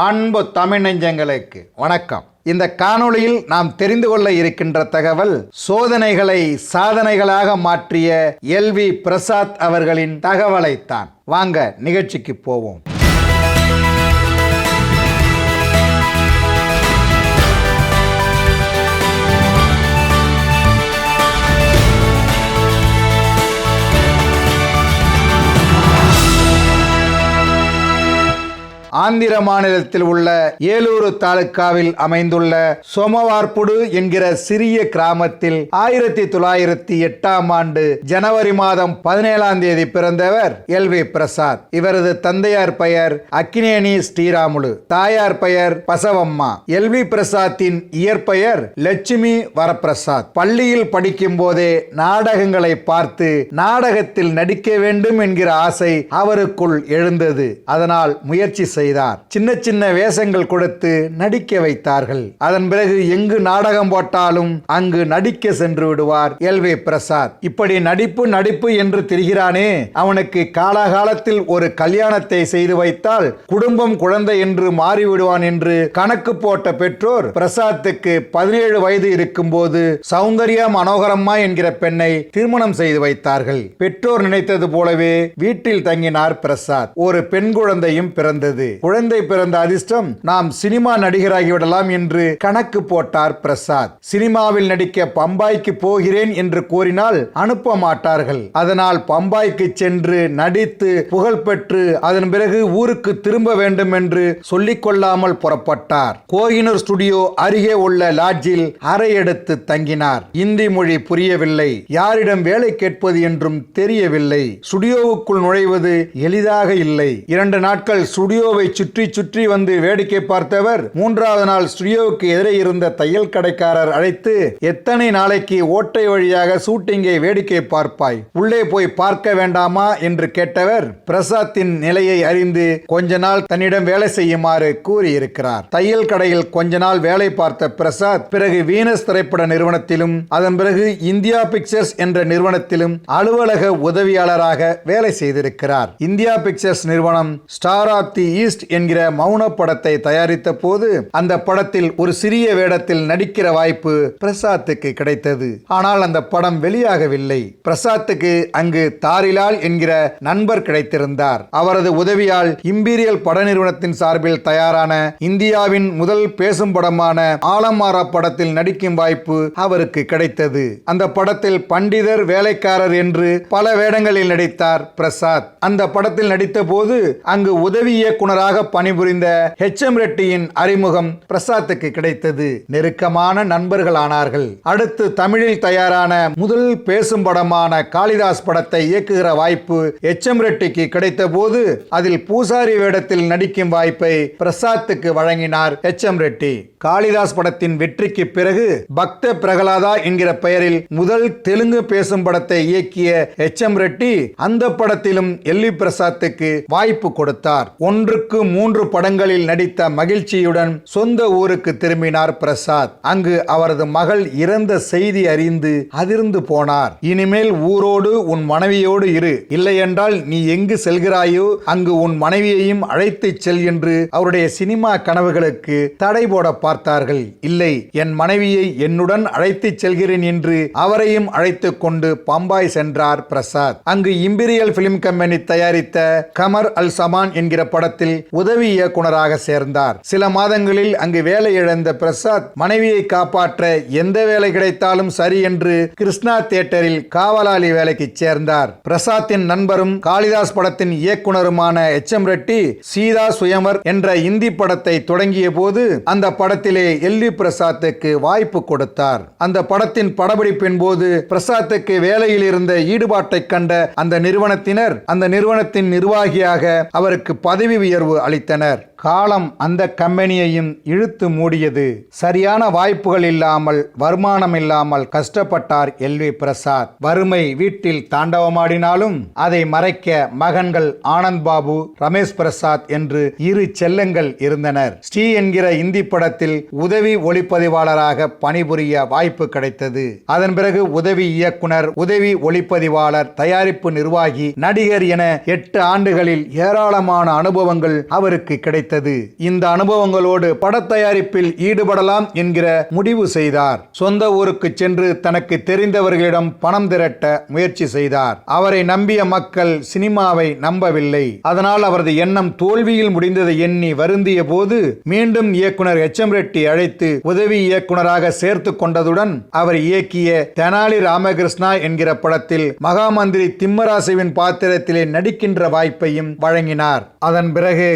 அன்பு தமிழ் நெஞ்சங்களுக்கு வணக்கம். இந்த காணொளியில் நாம் தெரிந்து கொள்ள இருக்கின்ற தகவல் சோதனைகளை சாதனைகளாக மாற்றிய எல்வி பிரசாத் அவர்களின் தகவலைத்தான். வாங்க நிகழ்ச்சிக்கு போவோம். ஆந்திர மாநிலத்தில் உள்ள ஏலூரு தாலுக்காவில் அமைந்துள்ள சோமவார்புடு என்கிற சிறிய கிராமத்தில் ஆயிரத்தி தொள்ளாயிரத்தி எட்டாம் ஆண்டு ஜனவரி மாதம் பதினேழாம் தேதி பிறந்தவர் எல் வி பிரசாத். இவரது தந்தையார் பெயர் அக்கினேனி ஸ்ரீராமுலு. தாயார் பெயர் பசவம்மா. எல் வி பிரசாத்தின் இயற்பெயர் லட்சுமி வரப்பிரசாத். பள்ளியில் படிக்கும் போதே நாடகங்களை பார்த்து நாடகத்தில் நடிக்க வேண்டும் என்கிற ஆசை அவருக்குள் எழுந்தது. அதனால் முயற்சி செய்தார் சின்ன சின்ன வேஷங்கள் கொடுத்து நடிக்க வைத்தார்கள். அதன் பிறகு எங்கு நாடகம் போட்டாலும் அங்கு நடிக்க சென்று விடுவார் எல் வி பிரசாத். இப்படி நடிப்பு நடிப்பு என்று திரிகிறானே அவனுக்கு காலாகாலத்தில் ஒரு கல்யாணத்தை செய்து வைத்தால் குடும்பம் குழந்தை என்று மாறிவிடுவான் என்று கணக்கு போட்ட பெற்றோர் பிரசாத்துக்கு பதினேழு வயது இருக்கும்போது சௌந்தர்யா மனோகரம்மா என்கிற பெண்ணை திருமணம் செய்து வைத்தார்கள். பெற்றோர் நினைத்தது போலவே வீட்டில் தங்கினார் பிரசாத். ஒரு பெண் குழந்தையும் பிறந்தது. குழந்தை பிறந்த அதிர்ஷ்டம் நாம் சினிமா நடிகராகிவிடலாம் என்று கணக்கு போட்டார் பிரசாத். சினிமாவில் நடிக்க பம்பாய்க்கு போகிறேன் என்று கூறினால் அனுப்ப மாட்டார்கள். அதனால் பம்பாய்க்கு சென்று நடித்து புகழ் பெற்று அதன் பிறகு ஊருக்கு திரும்ப வேண்டும் என்று சொல்லிக் கொள்ளாமல் புறப்பட்டார். கோகினூர் ஸ்டுடியோ அருகே உள்ள லாட்ஜில் அறை எடுத்து தங்கினார். இந்தி மொழி புரியவில்லை. யாரிடம் வேலை கேட்பது என்றும் தெரியவில்லை. ஸ்டுடியோவுக்குள் நுழைவது எளிதாக இல்லை. இரண்டு நாட்கள் ஸ்டுடியோவை சுற்றி சுற்றி வந்து வேடிக்கை பார்த்தவர் மூன்றாவது நாள் ஸ்டுடியோவுக்கு எதிரே இருந்த தையல் கடைக்காரர் அழைத்து எத்தனை நாளைக்கு ஓட்டை வழியாக ஷூட்டிங்கை வேடிக்கை பார்ப்பாய்? உள்ளே போய் பார்க்க வேண்டாமா? என்று கேட்டவர் பிரசாத்தின் நிலையை அறிந்து கொஞ்ச நாள் தன்னிடம் வேலை செய்யுமாறு கூறியிருக்கிறார். தையல் கடையில் கொஞ்ச நாள் வேலை பார்த்த பிரசாத் பிறகு வீனஸ் திரைப்பட நிறுவனத்திலும் அதன் பிறகு இந்தியா பிக்சர்ஸ் என்ற நிறுவனத்திலும் அலுவலக உதவியாளராக வேலை செய்திருக்கிறார். இந்தியா பிக்சர்ஸ் நிறுவனம் ஸ்டார் ஆஃப் தி ஈஸ்ட் என்கிற மௌன படத்தை தயாரித்த போது அந்த படத்தில் ஒரு சிறிய வேடத்தில் நடிக்கிற வாய்ப்பு பிரசாத்துக்கு கிடைத்தது. ஆனால் அந்த படம் வெளியாகவில்லை. பிரசாத்துக்கு அங்கு தாரிலால் என்கிற நண்பர் கிடைத்திருந்தார். அவரது உதவியால் இம்பீரியல் பட நிறுவனத்தின் சார்பில் தயாரான இந்தியாவின் முதல் பேசும் படமான ஆலமாரா படத்தில் நடிக்கும் வாய்ப்பு அவருக்கு கிடைத்தது. அந்த படத்தில் பண்டிதர் வேலைக்காரர் என்று பல வேடங்களில் நடித்தார் பிரசாத். அந்த படத்தில் நடித்த போது அங்கு உதவி இயக்குனராக பணிபுரிந்த ஹெச் எம் ரெட்டியின் அறிமுகம் பிரசாத்துக்கு கிடைத்தது. நெருக்கமான நண்பர்கள் ஆனார்கள் அடுத்து தமிழில் தயாரான முதல் பேசும் படமான காளிதாஸ் படத்தை இயக்குகிற வாய்ப்பு எச் எம் ரெட்டிக்கு கிடைத்த போது அதில் பூசாரி வேடத்தில் நடிக்கும் வாய்ப்பை பிரசாத்துக்கு வழங்கினார் எச் எம் ரெட்டி. காளிதாஸ் படத்தின் வெற்றிக்கு பிறகு பக்த பிரகலாதா என்கிற பெயரில் முதல் தெலுங்கு பேசும் படத்தை இயக்கிய எச் எம் ரெட்டி அந்த படத்திலும் எல்லி பிரசாத்துக்கு வாய்ப்பு கொடுத்தார். ஒன்றுக்கு மூன்று படங்களில் நடித்த மகிழ்ச்சியுடன் சொந்த ஊருக்கு திரும்பினார் பிரசாத். அங்கு அவரது மகள் இறந்த செய்தி அறிந்து அதிர்ந்து போனார். இனிமேல் ஊரோடு உன் மனைவியோடு இரு. இல்லையென்றால் நீ எங்கு செல்கிறாயோ அங்கு உன் மனைவியையும் அழைத்துச் செல் என்று அவருடைய சினிமா கனவுகளுக்கு தடை போட பார்த்தார்கள். இல்லை என் மனைவியை என்னுடன் அழைத்துச் செல்கிறேன் என்று அவரையும் அழைத்துக் கொண்டு பம்பாய் சென்றார் பிரசாத். அங்கு இம்பீரியல் பிலிம் கம்பெனி தயாரித்த கமர் அல் சமான் என்கிற படத்தில் உதவி இயக்குனராக சேர்ந்தார். சில மாதங்களில் அங்கு வேலை இழந்த பிரசாத் மனைவியை காப்பாற்ற எந்த வேலை கிடைத்தாலும் சரி என்று கிருஷ்ணா தியேட்டரில் காவலாளி வேலைக்கு சேர்ந்தார். பிரசாத்தின் நண்பரும் காளிதாஸ் படத்தின் இயக்குனருமான எச். எம். ரெட்டி சீதா சுயமர் என்ற இந்தி படத்தை தொடங்கிய போது அந்த படத்திலே எல்லி பிரசாத்துக்கு வாய்ப்பு கொடுத்தார். அந்த படத்தின் படப்பிடிப்பின் போது பிரசாத்துக்கு வேலையில் இருந்த ஈடுபாட்டை கண்ட அந்த நிறுவனத்தினர் அந்த நிறுவனத்தின் நிர்வாகியாக அவருக்கு பதவி உயர்வு அளித்தனர். காலம் அந்த கம்பெனியையும் இழுத்து மூடியது. சரியான வாய்ப்புகள் இல்லாமல் வருமானம் இல்லாமல் கஷ்டப்பட்டார் எல்வி பிரசாத். வறுமை வீட்டில் தாண்டவமாடினாலும் அதை மறைக்க மகன்கள் ஆனந்த் பாபு ரமேஷ் பிரசாத் என்று இரு செல்லங்கள் இருந்தனர். ஸ்ரீ என்கிற இந்தி படத்தில் உதவி ஒளிப்பதிவாளராக பணிபுரிய வாய்ப்பு கிடைத்தது. அதன் பிறகு உதவி இயக்குனர் உதவி ஒளிப்பதிவாளர் தயாரிப்பு நிர்வாகி நடிகர் என எட்டு ஆண்டுகளில் ஏராளமான அனுபவங்கள் அவருக்கு கிடைத்தது கிடைத்தது இந்த அனுபவங்களோடு படத்தயாரிப்பில் ஈடுபடலாம் என்கிற முடிவு செய்தார். சொந்த ஊருக்கு சென்று தனக்கு தெரிந்தவர்களிடம் பணம் திரட்ட முயற்சி செய்தார். அவரை நம்பிய மக்கள் சினிமாவை நம்பவில்லை. அதனால் அவரது எண்ணம் தோல்வியில் முடிந்ததை எண்ணி வருந்திய போது மீண்டும் இயக்குனர் எச் எம் ரெட்டி அழைத்து உதவி இயக்குனராக சேர்த்து கொண்டதுடன் அவர் இயக்கிய தெனாலி ராமகிருஷ்ணா என்கிற படத்தில் மகாமந்திரி திம்மராசுவின் பாத்திரத்திலே நடிக்கின்ற வாய்ப்பையும் வழங்கினார். அதன் பிறகு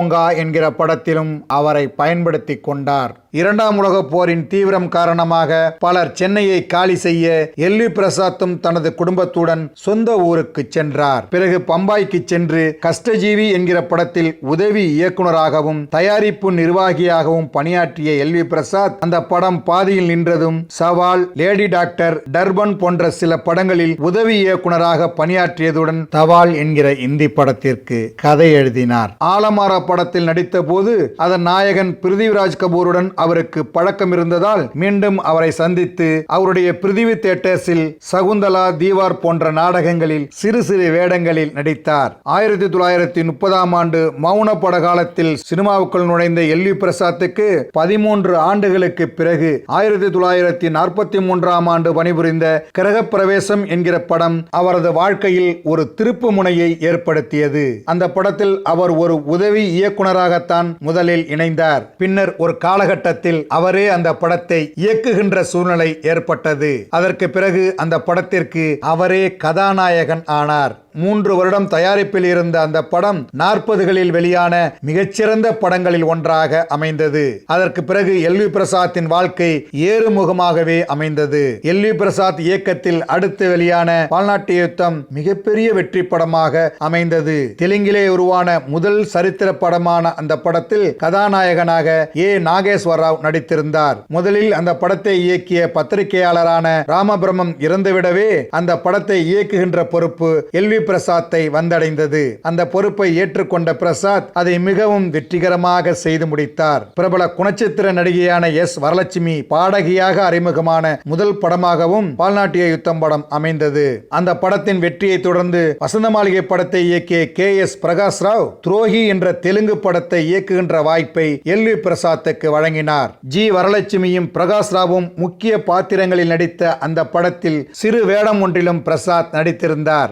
காரணடோங்கா என்கிற படத்திலும் அவரை பயன்படுத்தி கொண்டார். இரண்டாம் உலகப் போரின் தீவிரம் காரணமாக பலர் சென்னையை காலி செய்ய எல்வி பிரசாத்தும் தனது குடும்பத்துடன் சொந்த ஊருக்கு சென்றார். பிறகு பம்பாய்க்கு சென்று கஷ்டஜீவி என்கிற படத்தில் உதவி இயக்குனராகவும் தயாரிப்பு நிர்வாகியாகவும் பணியாற்றிய எல்வி பிரசாத் அந்த படம் பாதியில் நின்றதும் சவால் லேடி டாக்டர் டர்பன் போன்ற சில படங்களில் உதவி இயக்குனராக பணியாற்றியதுடன் தவால் என்கிற இந்தி படத்திற்கு கதை எழுதினார். ஆலமாரா படத்தில் நடித்த போது அதன் நாயகன் பிருத்திவிராஜ் கபூருடன் அவருக்கு பழக்கம் இருந்ததால் மீண்டும் அவரை சந்தித்து அவருடைய பிரிதிவி தேட்டர்ஸில் சகுந்தலா தீவார் போன்ற நாடகங்களில் சிறு சிறு வேடங்களில் நடித்தார். ஆயிரத்தி தொள்ளாயிரத்தி முப்பதாம் ஆண்டு மௌன பட காலத்தில் சினிமாவுக்குள் நுழைந்த எல்வி பிரசாத்துக்கு பதிமூன்று ஆண்டுகளுக்கு பிறகு ஆயிரத்தி தொள்ளாயிரத்தி நாற்பத்தி மூன்றாம் ஆண்டு பணிபுரிந்த கிரகப்பிரவேசம் என்கிற படம் அவரது வாழ்க்கையில் ஒரு திருப்பு முனையை ஏற்படுத்தியது. அந்த படத்தில் அவர் ஒரு உதவி இயக்குனராகத்தான் முதலில் இணைந்தார். பின்னர் ஒரு காலகட்ட காலகட்டத்தில் அவரே அந்த படத்தை இயக்குகின்ற சூழ்நிலை ஏற்பட்டது. அதற்கு பிறகு அந்த படத்திற்கு அவரே கதாநாயகன் ஆனார். மூன்று வருடம் தயாரிப்பில் இருந்த அந்த படம் நாற்பதுகளில் வெளியான மிகச்சிறந்த படங்களில் ஒன்றாக அமைந்தது. அதற்கு பிறகு எல்வி பிரசாத்தின் வாழ்க்கை ஏறுமுகமாகவே அமைந்தது. எல்வி பிரசாத் இயக்கத்தில் அடுத்து வெளியான பால்நாட்டிய யுத்தம் மிகப்பெரிய வெற்றி படமாக அமைந்தது. தெலுங்கிலே உருவான முதல் சரித்திர படமான அந்த படத்தில் கதாநாயகனாக ஏ. நாகேஸ்வர ராவ் நடித்திருந்தார். முதலில் அந்த படத்தை இயக்கிய பத்திரிகையாளரான ராமபிரமம் இறந்துவிடவே அந்த படத்தை இயக்குகின்ற பொறுப்பு எல்வி பிரசாத்தை வந்தடைந்தது. அந்த பொறுப்பை ஏற்றுக்கொண்ட பிரசாத் அதை மிகவும் வெற்றிகரமாக செய்து முடித்தார். பிரபல குணச்சித்திர நடிகையான எஸ் வரலட்சுமி பாடகியாக அறிமுகமான முதல் படமாகவும் பால்நாட்டிய யுத்தம் படம் அமைந்தது. அந்த படத்தின் வெற்றியை தொடர்ந்து வசந்த மாளிகை படத்தை இயக்கிய கே எஸ் பிரகாஷ் ராவ் துரோகி என்ற தெலுங்கு படத்தை இயக்குகின்ற வாய்ப்பை எல் வி பிரசாத்துக்கு வழங்கினார். ஜி வரலட்சுமியும் பிரகாஷ் ராவும் முக்கிய பாத்திரங்களில் நடித்த அந்த படத்தில் சிறு வேடம் ஒன்றிலும் பிரசாத் நடித்திருந்தார்.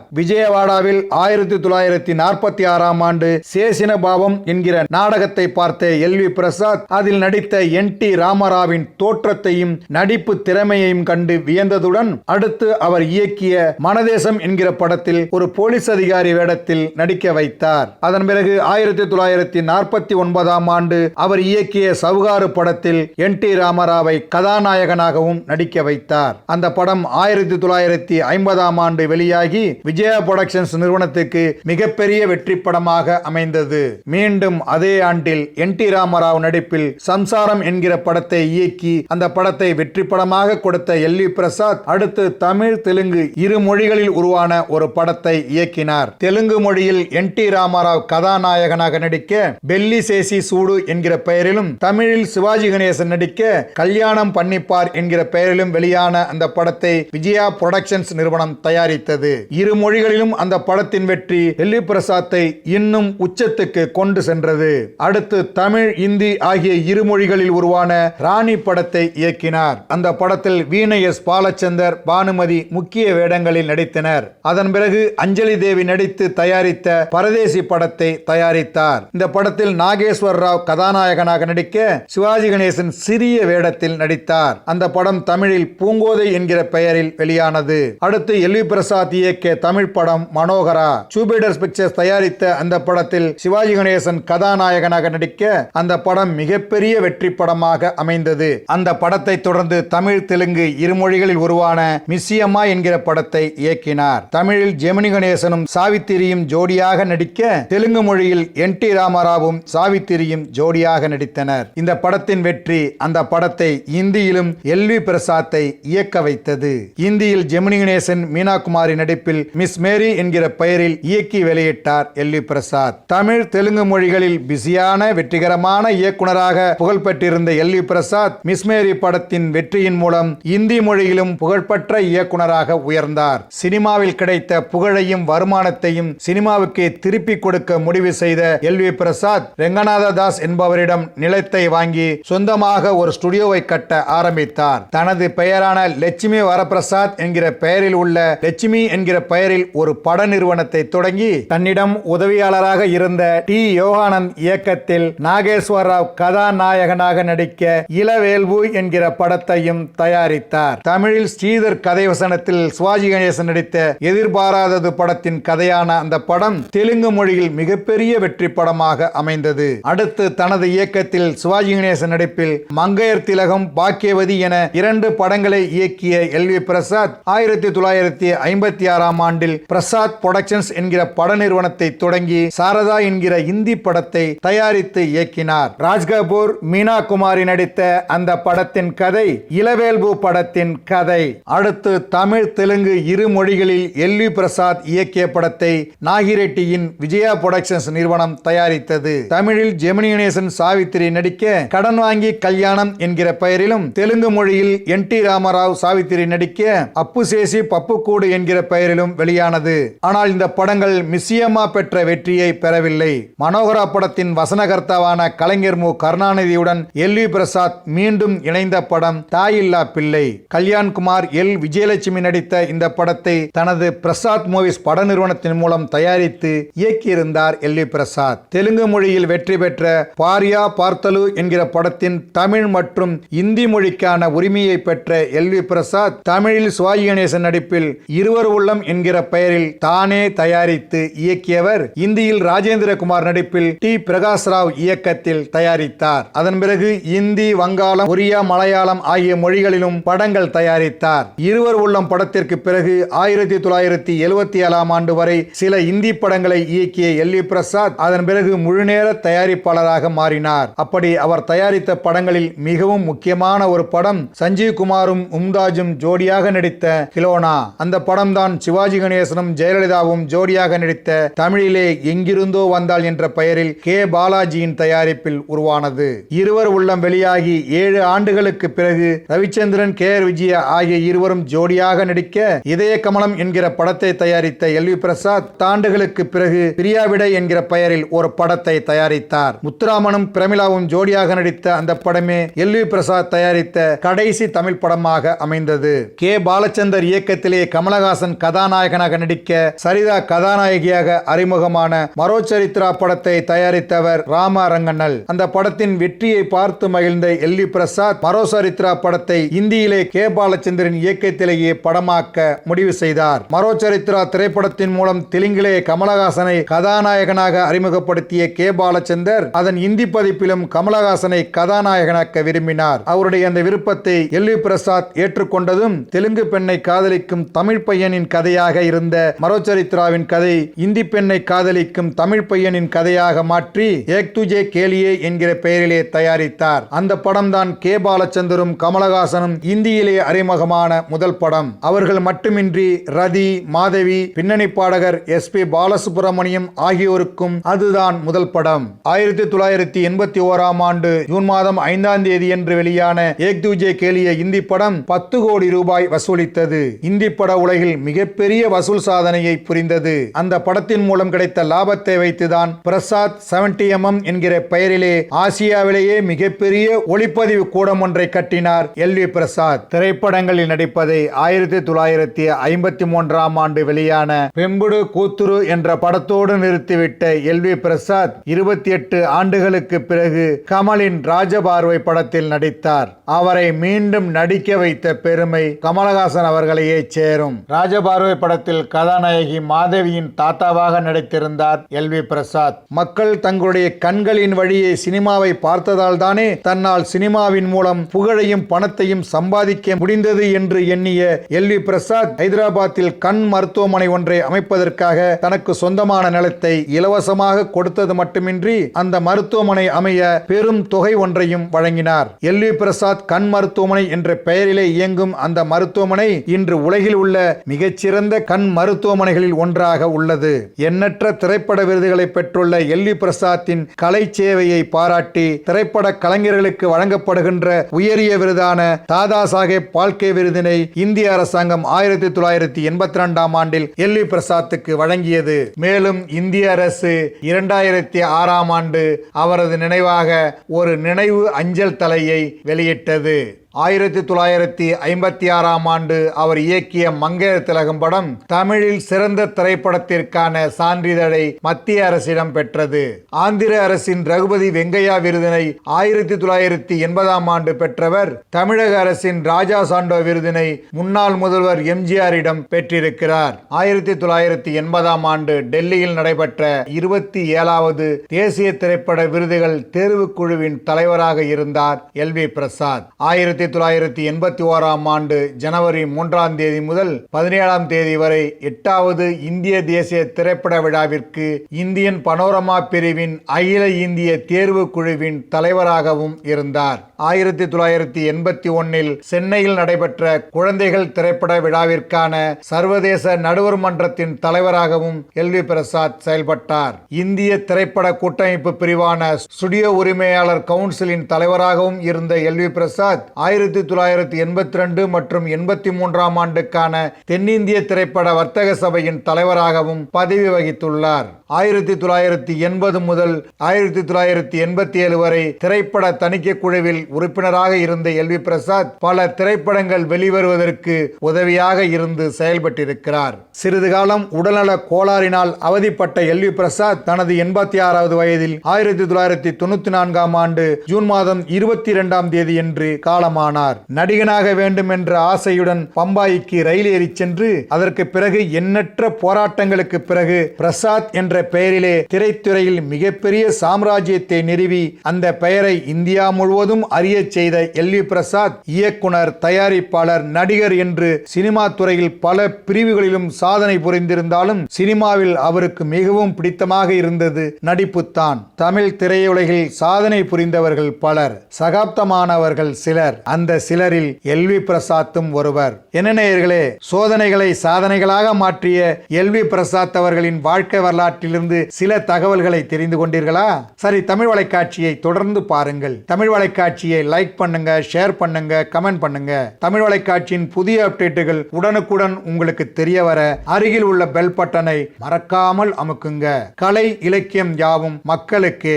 விஜயவாடாவில் ஆயிரத்தி தொள்ளாயிரத்தி நாற்பத்தி ஆறாம் ஆண்டு சேசின பாவம் என்கிற நாடகத்தை பார்த்த எல் வி பிரசாத் அதில் நடித்த என் டி ராமராவின் தோற்றத்தையும் நடிப்பு திறமையையும் கண்டு வியந்ததுடன் அடுத்து அவர் இயக்கிய மனதேசம் என்கிற படத்தில் ஒரு போலீஸ் அதிகாரி வேடத்தில் நடிக்க வைத்தார். அதன் பிறகு ஆயிரத்தி தொள்ளாயிரத்தி நாற்பத்தி ஒன்பதாம் ஆண்டு அவர் இயக்கிய சவுகாறு படத்தில் என் டி ராமராவை கதாநாயகனாகவும் நடிக்க வைத்தார். அந்த படம் ஆயிரத்தி தொள்ளாயிரத்தி ஐம்பதாம் ஆண்டு வெளியாகி விஜயா பட புரொடக்ஷன்ஸ் நிறுவனத்துக்கு மிகப்பெரிய வெற்றி படமாக அமைந்தது. மீண்டும் அதே ஆண்டில் என் டி ராமராவ் நடிப்பில் சம்சாரம் என்கிற படத்தை இயக்கி அந்த படத்தை வெற்றி படமாக கொடுத்த எல்வி பிரசாத் அடுத்து தமிழ் தெலுங்கு இரு மொழிகளில் உருவான ஒரு படத்தை இயக்கினார். தெலுங்கு மொழியில் என் டி ராமராவ் கதாநாயகனாக நடிக்க பெல்லி சேசி சூடு என்கிற பெயரிலும் தமிழில் சிவாஜி கணேசன் நடிக்க கல்யாணம் பண்ணிப்பார் என்கிற பெயரிலும் வெளியான அந்த படத்தை விஜயா புரொடக்ஷன்ஸ் நிறுவனம் தயாரித்தது. இரு மொழிகளிலும் அந்த படத்தின் வெற்றி எல்லி பிரசாத்தை இன்னும் உச்சத்துக்கு கொண்டு சென்றது. அடுத்து தமிழ் இந்தி ஆகிய இரு மொழிகளில் உருவான ராணி படத்தை இயக்கினார். அந்த படத்தில் வீணை எஸ். பாலச்சந்தர் பானுமதி முக்கிய வேடங்களில் நடித்தனர். அதன் பிறகு அஞ்சலி தேவி நடித்து தயாரித்த பரதேசி படத்தை தயாரித்தார். இந்த படத்தில் நாகேஸ்வர் ராவ் கதாநாயகனாக நடிக்க சிவாஜி கணேசன் சிறிய வேடத்தில் நடித்தார். அந்த படம் தமிழில் பூங்கோதை என்கிற பெயரில் வெளியானது. அடுத்து எல்வி பிரசாத் இயக்கிய தமிழ் படம் மனோகரா ஜூபிடர்ஸ் பிக்சர்ஸ் தயாரித்த அந்த படத்தில் சிவாஜி கணேசன் கதாநாயகனாக நடிக்க அந்த படம் மிகப்பெரிய வெற்றி படமாக அமைந்தது. அந்த படத்தை தொடர்ந்து தமிழ் தெலுங்கு இரு மொழிகளில் உருவான மிஸ்ஸியம்மா என்கிற படத்தை இயக்கினார். தமிழில் ஜெமினி கணேசனும் சாவித்திரியும் ஜோடியாக நடிக்க தெலுங்கு மொழியில் என் டி ராமராவும் சாவித்திரியும் ஜோடியாக நடித்தனர். இந்த படத்தின் வெற்றி அந்த படத்தை இந்தியிலும் எல் வி பிரசாத்தை இயக்க வைத்தது. இந்தியில் ஜெமினி கணேசன் மீனா குமாரி நடிப்பில் மிஸ் மேரி என்கிற பெயரில் இயக்கி வெளியிட்டார் எல்வி பிரசாத். தமிழ் தெலுங்கு மொழிகளில் பிஸியான வெற்றிகரமான இயக்குனராக புகழ் பெற்றிருந்த எல் பிரசாத் மிஸ்மேரி படத்தின் வெற்றியின் மூலம் இந்தி மொழியிலும் புகழ்பெற்ற இயக்குனராக உயர்ந்தார். சினிமாவில் கிடைத்த புகழையும் வருமானத்தையும் சினிமாவுக்கு திருப்பி கொடுக்க முடிவு செய்த எல்வி பிரசாத் ரெங்கநாத தாஸ் என்பவரிடம் நிலத்தை வாங்கி சொந்தமாக ஒரு ஸ்டுடியோவை கட்ட ஆரம்பித்தார். தனது பெயரான லட்சுமி வரப்பிரசாத் என்கிற பெயரில் உள்ள லட்சுமி என்கிற பெயரில் ஒரு பட நிறுவனத்தை தொடங்கி தன்னிடம் உதவியாளராக இருந்த டி. யோகானந்த் இயக்கத்தில் நாகேஸ்வர ராவ் கதாநாயகனாக நடிக்க இளவேல்பு என்கிற படத்தையும் தயாரித்தார். தமிழில் ஸ்ரீதர் கதை வசனத்தில் சிவாஜி கணேசன் நடித்த எதிர்பாராதது படத்தின் கதையான அந்த படம் தெலுங்கு மொழியில் மிகப்பெரிய வெற்றி படமாக அமைந்தது. அடுத்து தனது இயக்கத்தில் சிவாஜி கணேசன் நடிப்பில் மங்கையர் திலகம் பாக்கியவதி என இரண்டு படங்களை இயக்கிய எல். வி. பிரசாத் ஆயிரத்தி தொள்ளாயிரத்தி ஐம்பத்தி ஆறாம் ஆண்டில் பிரசாத் புரொடக்ஷன்ஸ் என்கிற பட நிறுவனத்தை தொடங்கி சாரதா என்கிற இந்தி படத்தை தயாரித்து இயக்கினார். ராஜ் கபூர் மீனா குமாரி நடித்த அந்த படத்தின் கதை இளவேல்பு படத்தின் கதை. அடுத்து தமிழ் தெலுங்கு இரு மொழிகளில் எல்வி பிரசாத் இயக்கிய படத்தை நாகிரெட்டியின் விஜயா புரொடக்ஷன்ஸ் நிறுவனம் தயாரித்தது. தமிழில் ஜெமினி கணேசன் சாவித்திரி நடிக்க கடன் வாங்கி கல்யாணம் என்கிற பெயரிலும் தெலுங்கு மொழியில் என் டி ராமராவ் சாவித்திரி நடிக்க அப்பு சேசி பப்புக்கூடு என்கிற பெயரிலும் வெளியானது. ஆனால் இந்த படங்கள் மிஸ்ஸியமா பெற்ற வெற்றியை பெறவில்லை. மனோகரா படத்தின் வசனகர்த்தாவான கலைஞர் மு. கருணாநிதியுடன் எல். வி. பிரசாத் மீண்டும் இணைந்த படம் தாயில்லா பிள்ளை. கல்யாண்குமார் எல். விஜயலட்சுமி நடித்த இந்த படத்தை தனது பிரசாத் மூவிஸ் பட நிறுவனத்தின் மூலம் தயாரித்து இயக்கியிருந்தார் எல். வி. பிரசாத். தெலுங்கு மொழியில் வெற்றி பெற்ற பாரியா பார்த்தலு என்கிற படத்தின் தமிழ் மற்றும் இந்தி மொழிக்கான உரிமையை பெற்ற எல். வி. பிரசாத் தமிழில் சிவாஜி கணேசன் நடிப்பில் இருவர் உள்ளம் என்கிற பெயரில் தானே தயாரித்து இயக்கியவர் இந்தியில் ராஜேந்திர குமார் நடிப்பில் டி. பிரகாஷ் ராவ் இயக்கத்தில் தயாரித்தார். அதன் பிறகு இந்தி வங்காளம் ஒரியா மலையாளம் ஆகிய மொழிகளிலும் படங்கள் தயாரித்தார். இருவர் உள்ளம் படத்திற்கு பிறகு ஆயிரத்தி தொள்ளாயிரத்தி எழுபத்தி ஏழாம் ஆண்டு வரை சில இந்தி படங்களை இயக்கிய எல்வி பிரசாத் அதன் பிறகு முழுநேர தயாரிப்பாளராக மாறினார். அப்படி அவர் தயாரித்த படங்களில் மிகவும் முக்கியமான ஒரு படம் சஞ்சீவ் குமாரும் உம்தாஜும் ஜோடியாக நடித்த கிலோனா அந்த படம் தான் சிவாஜி கணேசனும் ஜெயலலிதாவும் ஜோடியாக நடித்த தமிழிலே எங்கிருந்தோ வந்தாள் என்ற பெயரில் கே. பாலாஜியின் தயாரிப்பில் உருவானது. இருவர் உள்ளம் வெளியாகி ஏழு ஆண்டுகளுக்கு பிறகு ரவிச்சந்திரன் கே. ஆர். விஜயா ஆகிய இருவரும் ஜோடியாக நடிக்க இதய கமலம் என்கிற படத்தை தயாரித்த எல். வி. பிரசாத் தாண்டுகளுக்கு பிறகு பிரியாவிடை என்கிற பெயரில் ஒரு படத்தை தயாரித்தார். முத்துராமனும் பிரமிளாவும் ஜோடியாக நடித்த அந்த படமே எல். வி. பிரசாத் தயாரித்த கடைசி தமிழ் படமாக அமைந்தது. கே. பாலச்சந்தர் இயக்கத்திலே கமலஹாசன் கதாநாயகனாக நடிக்க சரிதா கதாநாயகியாக அறிமுகமான மரோச்சரித்ரா படத்தை தயாரித்தவர் ராம ரங்கண்ணல் அந்த படத்தின் வெற்றியை பார்த்து மகிழ்ந்த எல்லி பிரசாத் மரோசரித்ரா படத்தை இந்தியிலே கே பாலச்சந்திரன் இயக்கத்திலேயே படமாக்க முடிவு செய்தார். மரோச்சரித்ரா திரைப்படத்தின் மூலம் தெலுங்கிலே கமலஹாசனை கதாநாயகனாக அறிமுகப்படுத்திய கே பாலச்சந்தர் அதன் இந்தி பதிப்பிலும் கமலஹாசனை கதாநாயகனாக்க விரும்பினார். அவருடைய அந்த விருப்பத்தை எல்லி பிரசாத் ஏற்றுக்கொண்டதும் தெலுங்கு பெண்ணை காதலிக்கும் தமிழ் பையனின் கதையாக இருந்த மரோச்சரித்ராவின் கதை இந்தி பெண்ணை காதலிக்கும் தமிழ் பையனின் கதையாக மாற்றி ஏக் துஜே கேலியே என்கிற பெயரிலே தயாரித்தார். அந்த படம் தான் கே. பாலச்சந்தரும் கமலஹாசனும் இந்தியிலே அறிமுகமான முதல் படம். அவர்கள் மட்டுமின்றி ரதி மாதவி பின்னணி பாடகர் எஸ். பி. பாலசுப்ரமணியம் ஆகியோருக்கும் அதுதான் முதல் படம். ஆயிரத்தி தொள்ளாயிரத்தி எண்பத்தி ஓராம் ஆண்டு ஜூன் மாதம் ஐந்தாம் தேதி என்று வெளியான ஏக் துஜே கேலிய இந்தி படம் பத்து கோடி ரூபாய் வசூலித்தது. இந்தி பட உலகில் மிகப்பெரிய வசூல் சாதனையை புரிந்தது. அந்த படத்தின் மூலம் கிடைத்த லாபத்தை வைத்துதான் பிரசாத் செவன்டி எம்எம் என்கிற பெயரிலே ஆசியாவிலேயே மிகப்பெரிய ஒளிப்பதிவு கூடம் ஒன்றை கட்டினார் எல் வி பிரசாத். திரைப்படங்களில் நடிப்பதை ஆயிரத்தி தொள்ளாயிரத்தி ஐம்பத்தி மூன்றாம் ஆண்டு வெளியான பெம்புடு கூத்துரு என்ற படத்தோடு நிறுத்திவிட்ட எல் வி பிரசாத் இருபத்தி எட்டு ஆண்டுகளுக்கு பிறகு கமலின் ராஜபார்வை படத்தில் நடித்தார். அவரை மீண்டும் நடிக்க வைத்த பெருமை கமலஹாசன் அவர்களையே சேரும். ராஜபார்வை படத்தில் கதா கதாநாயகி மாதவியின் தாத்தாவாக நடித்திருந்தார் எல் வி பிரசாத். மக்கள் தங்களுடைய கண்களின் வழியே சினிமாவை பார்த்ததால் தானே தன்னால் சினிமாவின் மூலம் புகழையும் பணத்தையும் சம்பாதிக்க முடிந்தது என்று எண்ணிய எல் வி பிரசாத் ஹைதராபாத்தில் கண் மருத்துவமனை ஒன்றை அமைப்பதற்காக தனக்கு சொந்தமான நிலத்தை இலவசமாக கொடுத்தது மட்டுமின்றி அந்த மருத்துவமனை அமைய பெரும் தொகை ஒன்றையும் வழங்கினார். எல் வி பிரசாத் கண் மருத்துவமனை என்ற பெயரிலே இயங்கும் அந்த மருத்துவமனை இன்று உலகில் உள்ள மிகச்சிறந்த கண் மருத்துவ மருத்துவமனைகளில் ஒன்றாக உள்ளது. எண்ணற்ற திரைப்பட விருதுகளை பெற்றுள்ள எல்வி பிரசாத்தின் கலை சேவையை பாராட்டி திரைப்பட கலைஞர்களுக்கு வழங்கப்படுகின்ற உயரிய விருதான தாதா சாஹேப் பால்கே விருதினை இந்திய அரசாங்கம் ஆயிரத்தி தொள்ளாயிரத்தி எண்பத்தி ரெண்டாம் ஆண்டில் எல்வி பிரசாத்துக்கு வழங்கியது. மேலும் இந்திய அரசு இரண்டாயிரத்தி ஆறாம் ஆண்டு அவரது நினைவாக ஒரு நினைவு அஞ்சல் தலையை வெளியிட்டது. ஆயிரத்தி தொள்ளாயிரத்தி ஐம்பத்தி ஆறாம் ஆண்டு அவர் இயக்கிய மங்கையர் திலகம் படம் தமிழில் சிறந்த திரைப்படத்திற்கான சான்றிதழை மத்திய அரசிடம் பெற்றது. ஆந்திர அரசின் ரகுபதி வெங்கையா விருதினை ஆயிரத்தி தொள்ளாயிரத்தி எண்பதாம் ஆண்டு பெற்றவர் தமிழக அரசின் ராஜா சாண்டோ விருதினை முன்னாள் முதல்வர் எம்ஜிஆரிடம் பெற்றிருக்கிறார். ஆயிரத்தி தொள்ளாயிரத்தி எண்பதாம் ஆண்டு டெல்லியில் நடைபெற்ற இருபத்தி ஏழாவது தேசிய திரைப்பட விருதுகள் தேர்வுக்குழுவின் தலைவராக இருந்தார் எல் வி பிரசாத். ஆயிரத்தி தொள்ளாயிரத்தி எண்பத்தி ஓராம் ஆண்டு ஜனவரி மூன்றாம் தேதி முதல் பதினேழாம் தேதி வரை எட்டாவது இந்திய தேசிய திரைப்பட விழாவிற்கு இந்தியன் பனோரமா பிரிவின் அகில இந்திய தேர்வு குழுவின் தலைவராகவும் இருந்தார். ஆயிரத்தி தொள்ளாயிரத்தி எண்பத்தி ஒன்னில் சென்னையில் நடைபெற்ற குழந்தைகள் திரைப்பட விழாவிற்கான சர்வதேச நடுவர் மன்றத்தின் தலைவராகவும் எல் வி பிரசாத் செயல்பட்டார். இந்திய திரைப்பட கூட்டமைப்பு பிரிவான ஸ்டுடியோ உரிமையாளர் கவுன்சிலின் தலைவராகவும் இருந்த எல் வி பிரசாத் ஆயிரத்தி தொள்ளாயிரத்தி எண்பத்தி ரெண்டு மற்றும் எண்பத்தி மூன்றாம் ஆண்டுக்கான தென்னிந்திய திரைப்பட வர்த்தக சபையின் தலைவராகவும் பதவி வகித்துள்ளார். ஆயிரத்தி தொள்ளாயிரத்தி எண்பது முதல் ஆயிரத்தி தொள்ளாயிரத்தி எண்பத்தி ஏழு வரை திரைப்பட தணிக்கை குழுவில் உறுப்பினராக இருந்த எல் வி பிரசாத் பல திரைப்படங்கள் வெளிவருவதற்கு உதவியாக இருந்து செயல்பட்டிருக்கிறார். சிறிது காலம் உடல்நல கோளாறினால் அவதிப்பட்ட எல் வி பிரசாத் தனது எண்பத்தி ஆறாவது வயதில் ஆயிரத்தி தொள்ளாயிரத்தி தொண்ணூத்தி நான்காம் ஆண்டு ஜூன் மாதம் இருபத்தி இரண்டாம் தேதியன்று காரணமானார் நடிகனாக வேண்டும் என்ற ஆசையுடன் பம்பாய்க்கு ரயில் ஏறிச் சென்று அதற்கு பிறகு எண்ணற்ற போராட்டங்களுக்கு பிறகு பிரசாத் என்ற பெயரிலே திரைத்துறையில் மிகப்பெரிய சாம்ராஜ்யத்தை நிறுவி அந்த பெயரை இந்தியா முழுவதும் அறிய செய்த எல். வி. பிரசாத் இயக்குனர் தயாரிப்பாளர் நடிகர் என்று சினிமா துறையில் பல பிரிவுகளிலும் சாதனை புரிந்திருந்தாலும் சினிமாவில் அவருக்கு மிகவும் பிடித்தமாக இருந்தது நடிப்புத்தான். தமிழ் திரையுலகில் சாதனை புரிந்தவர்கள் பலர் சகாப்தமானவர்கள் சிலர். அந்த சிலரில் எல்வி பிரசாத்தும் ஒருவர். என்ன நேயர்களே சோதனைகளை சாதனைகளாக மாற்றிய எல்வி பிரசாத் அவர்களின் வாழ்க்கை வரலாற்றிலிருந்து சில தகவல்களை தெரிந்து கொண்டீர்களா? சரி தமிழ் வலைக்காட்சியை தொடர்ந்து பாருங்கள். தமிழ் வலைக்காட்சியை லைக் பண்ணுங்க ஷேர் பண்ணுங்க கமெண்ட் பண்ணுங்க. தமிழ் வலைக்காட்சியின் புதிய அப்டேட்டுகள் உடனுக்குடன் உங்களுக்கு தெரிய வர அருகில் உள்ள பெல் பட்டனை மறக்காமல் அமுக்குங்க. கலை இலக்கியம் யாவும் மக்களுக்கு.